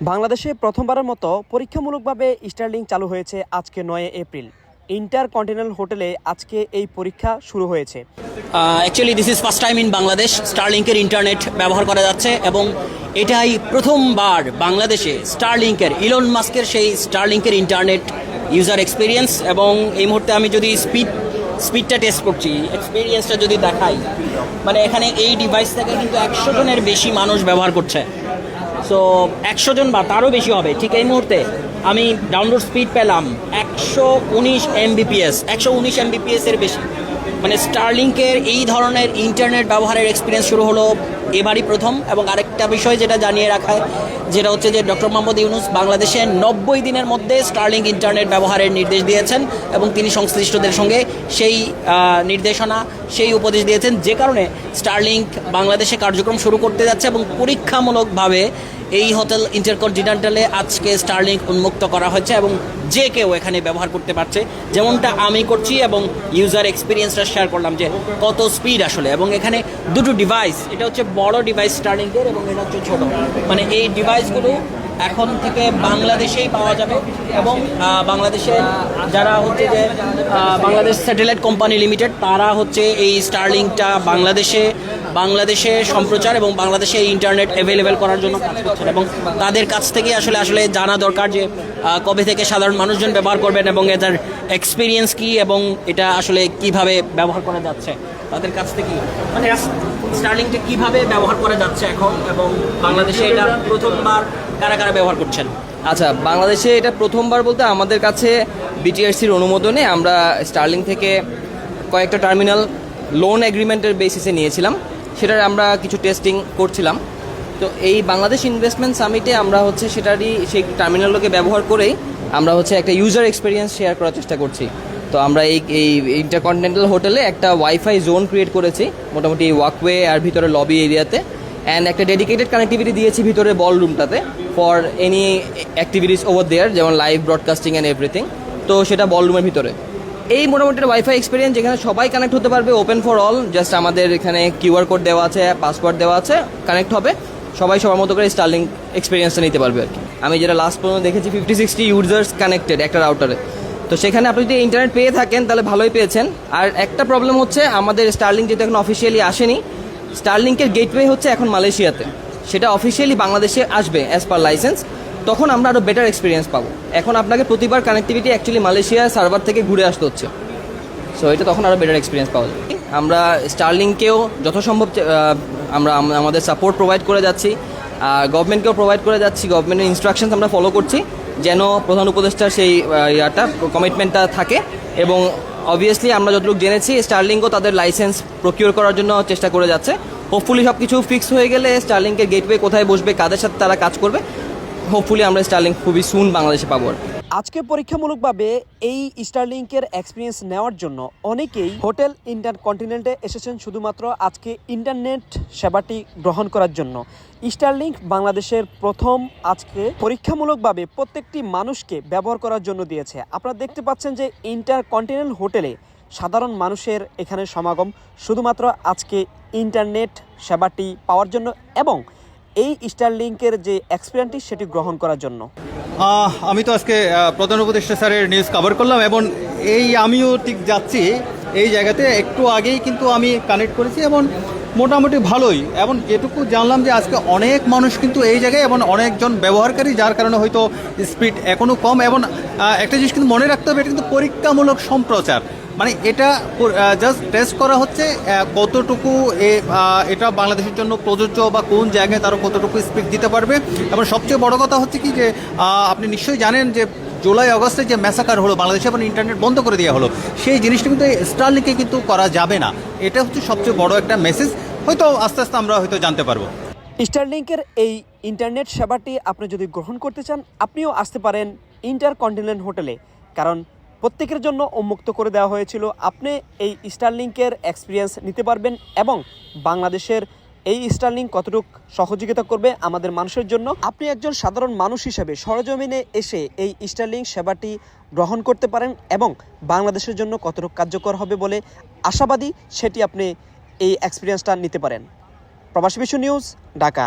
বাংলাদেশে প্রথমবারের মতো পরীক্ষামূলকভাবে স্টার্লিং চালু হয়েছে আজকে নয় এপ্রিল। ইন্টার কন্টিনেন্টাল হোটেলে আজকে এই পরীক্ষা শুরু হয়েছে। Actually this is first time in Bangladesh স্টারলিংকের internet ব্যবহার করা যাচ্ছে এবং এটাই প্রথমবার বাংলাদেশে স্টারলিংকের ইলন মাস্কের সেই স্টারলিংকের ইন্টারনেট ইউজার এক্সপিরিয়েন্স এবং এই মুহূর্তে আমি যদি স্পিড স্পিডটা টেস্ট করছি এক্সপিরিয়েন্সটা যদি দেখাই মানে এখানে এই ডিভাইস থেকে কিন্তু একশো জনের বেশি মানুষ ব্যবহার করছে। সো একশো জন বা তারও বেশি হবে। ঠিক এই মুহূর্তে আমি ডাউনলোড স্পিড পেলাম একশো উনিশ এমবিপিএস একশো উনিশ এমবিপিএস এর বেশি। মানে স্টারলিংকের এই ধরনের ইন্টারনেট ব্যবহারের এক্সপিরিয়েন্স শুরু হলো এবারই প্রথম এবং আরেকটা বিষয় যেটা জানিয়ে রাখায় যেটা হচ্ছে যে ডক্টর মোহাম্মদ ইউনুস বাংলাদেশে নব্বই দিনের মধ্যে স্টারলিংক ইন্টারনেট ব্যবহারের নির্দেশ দিয়েছেন এবং তিনি সংশ্লিষ্টদের সঙ্গে সেই নির্দেশনা, সেই উপদেশ দিয়েছেন যে কারণে স্টারলিংক বাংলাদেশে কার্যক্রম শুরু করতে যাচ্ছে এবং পরীক্ষামূলকভাবে এই হোটেল ইন্টারকন্টিনেন্টালে আজকে স্টারলিংক উন্মুক্ত করা হয়েছে এবং যে কেউ এখানে ব্যবহার করতে পারছে। যেমনটা আমি করছি এবং ইউজার এক্সপিরিয়েন্সটা শেয়ার করলাম যে কত স্পিড আসলে। এবং এখানে দুটো ডিভাইস এটা হচ্ছে বড় ডিভাইস স্টারলিংকের এবং এটা হচ্ছে ছোট। মানে এই ডিভাইসগুলো এখন থেকে বাংলাদেশেই পাওয়া যাবে এবং বাংলাদেশে যারা হচ্ছে যে বাংলাদেশ স্যাটেলাইট কোম্পানি লিমিটেড, তারা হচ্ছে এই স্টারলিংকটা বাংলাদেশে বাংলাদেশে সম্প্রচার এবং বাংলাদেশে ইন্টারনেট অ্যাভেলেবেল করার জন্য কাজ করছেন। এবং তাদের কাছ থেকে আসলে আসলে জানা দরকার যে কবে থেকে সাধারণ মানুষজন ব্যবহার করবেন এবং এটার এক্সপিরিয়েন্স কি এবং এটা আসলে কীভাবে ব্যবহার করা যাচ্ছে। তাদের কাছ থেকে মানে স্টার্লিংটা কীভাবে ব্যবহার করা যাচ্ছে এখন এবং বাংলাদেশে এটা প্রথমবার কারা কারা ব্যবহার করছেন? আচ্ছা বাংলাদেশে এটা প্রথমবার বলতে আমাদের কাছে বিটিআরসির অনুমোদনে আমরা স্টার্লিং থেকে কয়েকটা টার্মিনাল লোন এগ্রিমেন্টের বেসিসে নিয়েছিলাম। সেটার আমরা কিছু টেস্টিং করছিলাম। তো এই বাংলাদেশ ইনভেস্টমেন্ট সামিটে আমরা হচ্ছে সেটারই সেই টার্মিনালগুলোকে ব্যবহার করেই আমরা হচ্ছে একটা ইউজার এক্সপিরিয়েন্স শেয়ার করার চেষ্টা করছি। তো আমরা এই এই ইন্টারকন্টিনেন্টাল হোটেলে একটা ওয়াইফাই জোন ক্রিয়েট করেছি, মোটামুটি ওয়াকওয়ে আর ভিতরে লবি এরিয়াতে অ্যান্ড একটা ডেডিকেটেড কানেক্টিভিটি দিয়েছি ভিতরে বল রুমটাতে for any activities over there যেমন লাইভ ব্রডকাস্টিং অ্যান্ড এভরিথিং তো সেটা বল রুমের ভিতরে। এই মোটামুটি ওয়াইফাই এক্সপিরিয়েন্স যেখানে সবাই কানেক্ট হতে পারবে ওপেন ফর অল জাস্ট আমাদের এখানে কিউআর কোড দেওয়া আছে পাসওয়ার্ড দেওয়া আছে কানেক্ট হবে। সবাই সবার মতো করে স্টার্লিং এক্সপিরিয়েন্সটা নিতে পারবে আর কি। আমি যেটা লাস্ট পর্যন্ত দেখেছি ফিফটি সিক্সটি ইউজার্স কানেক্টেড একটা রাউটারে তো সেখানে আপনি যদি ইন্টারনেট পেয়ে থাকেন, তাহলে ভালোই পেয়েছেন। আর একটা প্রবলেম হচ্ছে, আমাদের স্টার্লিং যেহেতু এখন অফিসিয়ালি আসেনি স্টারলিংকের গেটওয়ে হচ্ছে এখন মালয়েশিয়াতে। সেটা অফিসিয়ালি বাংলাদেশে আসবে অ্যাজ পার লাইসেন্স তখন আমরা আরও বেটার এক্সপিরিয়েন্স পাবো। এখন আপনাকে প্রতিবার কানেক্টিভিটি অ্যাকচুয়ালি মালয়েশিয়া সার্ভার থেকে ঘুরে আসতে হচ্ছে। সো এটা তখন আরও বেটার এক্সপিরিয়েন্স পাওয়া যাবে আমরা স্টারলিংকেও যথাসম্ভব আমরা, আমাদের সাপোর্ট প্রোভাইড করে যাচ্ছি। গভর্নমেন্টকেও প্রোভাইড করে যাচ্ছি। গভর্নমেন্টের ইনস্ট্রাকশনস আমরা ফলো করছি। যেন প্রধান উপদেষ্টার সেই ইয়াটা কমিটমেন্টটা থাকে। এবং অবভিয়াসলি আমরা যতটুকু জেনেছি স্টার্লিংও তাদের লাইসেন্স প্রকিউর করার জন্য চেষ্টা করে যাচ্ছে হোপফুলি সব কিছু ফিক্স হয়ে গেলে স্টার্লিংকে গেটওয়ে কোথায় বসবে, কাদের সাথে তারা কাজ করবে হোপফুলি আমরা স্টার্লিং খুবই সুন বাংলাদেশে পাবো আর। আজকে পরীক্ষামূলকভাবে এই স্টারলিংকের এক্সপিরিয়েন্স নেওয়ার জন্য অনেকেই হোটেল ইন্টার কন্টিনেন্টে এসেছেন শুধুমাত্র আজকে ইন্টারনেট সেবাটি গ্রহণ করার জন্য। স্টারলিংক বাংলাদেশের প্রথম আজকে পরীক্ষামূলকভাবে প্রত্যেকটি মানুষকে ব্যবহার করার জন্য দিয়েছে। আপনারা দেখতে পাচ্ছেন যে ইন্টার কন্টিনেন্টাল হোটেলে সাধারণ মানুষের এখানে সমাগম, শুধুমাত্র আজকে ইন্টারনেট সেবাটি পাওয়ার জন্য এবং এই স্টারলিংকের যে এক্সপিরিয়েন্সটি সেটি গ্রহণ করার জন্য। আমি তো আজকে প্রধান উপদেষ্টা স্যারের নিউজ কভার করলাম এবং এই আমিও ঠিক যাচ্ছি এই জায়গাতে। একটু আগেই কিন্তু আমি কানেক্ট করেছি এবং মোটামুটি ভালোই। এবং যেটুকু জানলাম যে আজকে অনেক মানুষ কিন্তু এই জায়গায় এবং অনেকজন ব্যবহারকারী, যার কারণে হয়তো স্পিড এখনও কম এবং একটা জিনিস কিন্তু মনে রাখতে হবে, এটা কিন্তু পরীক্ষামূলক সম্প্রচার। মানে এটা জাস্ট টেস্ট করা হচ্ছে কতটুকু এটা বাংলাদেশের জন্য প্রযোজ্য বা কোন জায়গায় তারা কতটুকু স্পিড দিতে পারবে। এবং সবচেয়ে বড় কথা হচ্ছে কি যে আপনি নিশ্চয়ই জানেন যে জুলাই, আগস্টে যে ম্যাসাকার হলো, বাংলাদেশে এবং ইন্টারনেট বন্ধ করে দেওয়া হলো, সেই জিনিসটা কিন্তু স্টারলিংকে কিন্তু করা যাবে না। এটা হচ্ছে সবচেয়ে বড় একটা মেসেজ হয়তো আস্তে আস্তে আমরা হয়তো জানতে পারব। স্টারলিংকের এই ইন্টারনেট সেবাটি আপনি যদি গ্রহণ করতে চান, আপনিও আসতে পারেন ইন্টার কন্টিনেন্ট হোটেলে কারণ প্রত্যেকের জন্য উন্মুক্ত করে দেওয়া হয়েছিল। আপনি এই স্টারলিংকের এক্সপিরিয়েন্স নিতে পারবেন এবং বাংলাদেশের এই স্টারলিংক কতটুকু সহযোগিতা করবে আমাদের মানুষের জন্য। আপনি একজন সাধারণ মানুষ হিসেবে সরজমিনে এসে এই স্টারলিংক সেবাটি গ্রহণ করতে পারেন এবং বাংলাদেশের জন্য কতটুকু কার্যকর হবে বলে আশাবাদী সেটি আপনি এই এক্সপিরিয়েন্সটা নিতে পারেন। প্রবাসী বিশ্ব নিউজ, ঢাকা।